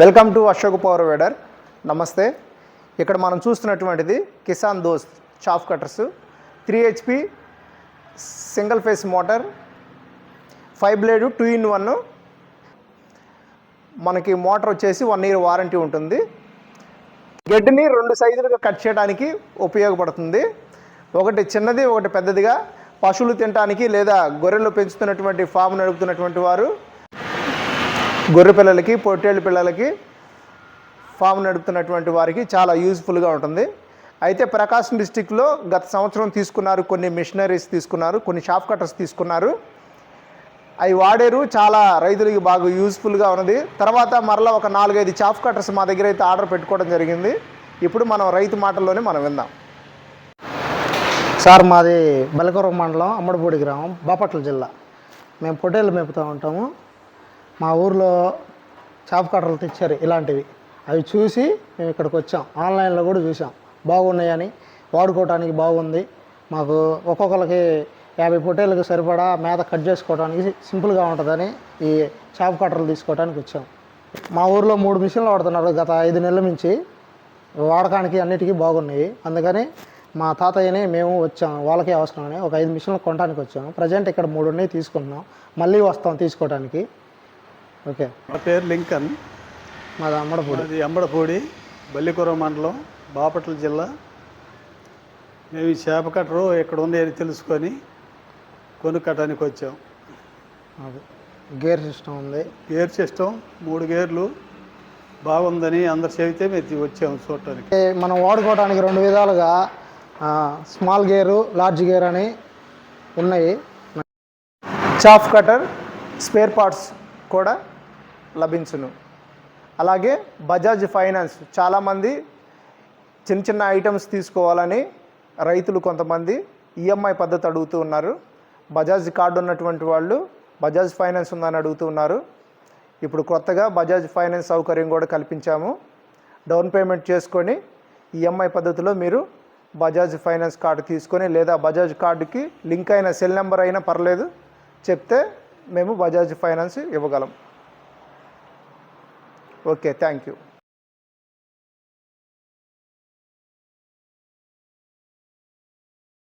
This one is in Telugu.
Welcome to Ashok power weeder. నమస్తే. ఇక్కడ మనం చూస్తున్నటువంటిది Kisan Dost chaff cutters. Three HP single phase motor five blade two in one. మనకి మోటార్ వచ్చేసి వన్ ఇయర్ వారంటీ ఉంటుంది. గడ్డిని రెండు సైజులుగా కట్ చేయడానికి ఉపయోగపడుతుంది. ఒకటి చిన్నది ఒకటి పెద్దదిగా. పశువులు తినడానికి లేదా గొర్రెలు పెంచుతున్నటువంటి ఫామ్ నడుపుతున్నటువంటి వారు గొర్రె పిల్లలకి పొట్టేళ్ళ పిల్లలకి ఫామ్ నడుపుతున్నటువంటి వారికి చాలా యూజ్ఫుల్గా ఉంటుంది. అయితే ప్రకాశం డిస్టిక్లో గత సంవత్సరం తీసుకున్నారు కొన్ని మిషనరీస్ తీసుకున్నారు కొన్ని షాప్ కట్టర్స్ తీసుకున్నారు. అవి వాడారు చాలా రైతులకి బాగా యూజ్ఫుల్గా ఉన్నది. తర్వాత మరలా ఒక నాలుగైదు చాఫ్ కట్టర్స్ మా దగ్గర అయితే ఆర్డర్ పెట్టుకోవడం జరిగింది. ఇప్పుడు మనం రైతు మాటల్లోనే మనం విందాం. సార్ మాది బలకరం మండలం అమ్మడిపూడి గ్రామం బాపట్ల జిల్లా. మేము పొట్టేళ్ళు మేపుతూ ఉంటాము. మా ఊర్లో చాప్ కట్టలు తెచ్చారు ఇలాంటివి. అవి చూసి మేము ఇక్కడికి వచ్చాం. ఆన్లైన్లో కూడా చూసాం. బాగున్నాయని వాడుకోవడానికి బాగుంది. మాకు ఒక్కొక్కరికి యాభై పొట్టేళ్ళకి సరిపడా మేత కట్ చేసుకోవడానికి సింపుల్గా ఉంటుందని ఈ చాప్ కట్టర్లు తీసుకోవడానికి వచ్చాం. మా ఊర్లో మూడు మిషన్లు వాడుతున్నారు గత ఐదు నెలల నుంచి. వాడకానికి అన్నిటికీ బాగున్నాయి. అందుకని మా తాతయ్యని మేము వచ్చాం. వాళ్ళకి అవసరమని ఒక ఐదు మిషన్లు కొనడానికి వచ్చాము ప్రజెంట్ ఇక్కడ మూడు ఉన్నాయి తీసుకుంటున్నాం. మళ్ళీ వస్తాం తీసుకోవడానికి ఓకే. నా పేరు లింకన్. మాది అమ్మడపూడి. అది అంబడపూడి బల్లికూర మండలం బాపట్ల జిల్లా. మేము ఈ చేప కట్టరు ఇక్కడ ఉన్నాయని తెలుసుకొని కొనుక్కటానికి వచ్చాం. అది గేర్ సిస్టమ్ ఉంది. గేర్ సిస్టమ్ మూడు గేర్లు. బాగుందని అందరు చెబితే మేము వచ్చాము చూడటానికి. మనం వాడుకోవడానికి రెండు విధాలుగా స్మాల్ గేరు లార్జ్ గేర్ అని ఉన్నాయి. చాఫ్ కటర్ స్పేర్ పార్ట్స్ కూడా లభించును. అలాగే బజాజ్ ఫైనాన్స్ చాలామంది చిన్న చిన్న ఐటమ్స్ తీసుకోవాలని రైతులు కొంతమంది ఈఎంఐ పద్ధతి అడుగుతూ ఉన్నారు. బజాజ్ కార్డు ఉన్నటువంటి వాళ్ళు బజాజ్ ఫైనాన్స్ ఉందని అడుగుతూ ఉన్నారు. ఇప్పుడు కొత్తగా బజాజ్ ఫైనాన్స్ సౌకర్యం కూడా కల్పించాము. డౌన్ పేమెంట్ చేసుకొని ఈఎంఐ పద్ధతిలో మీరు బజాజ్ ఫైనాన్స్ కార్డు తీసుకొని లేదా బజాజ్ కార్డుకి లింక్ అయిన సెల్ నెంబర్ అయినా పర్లేదు చెప్తే మేము బజాజ్ ఫైనాన్స్ ఇవ్వగలం. Okay thank you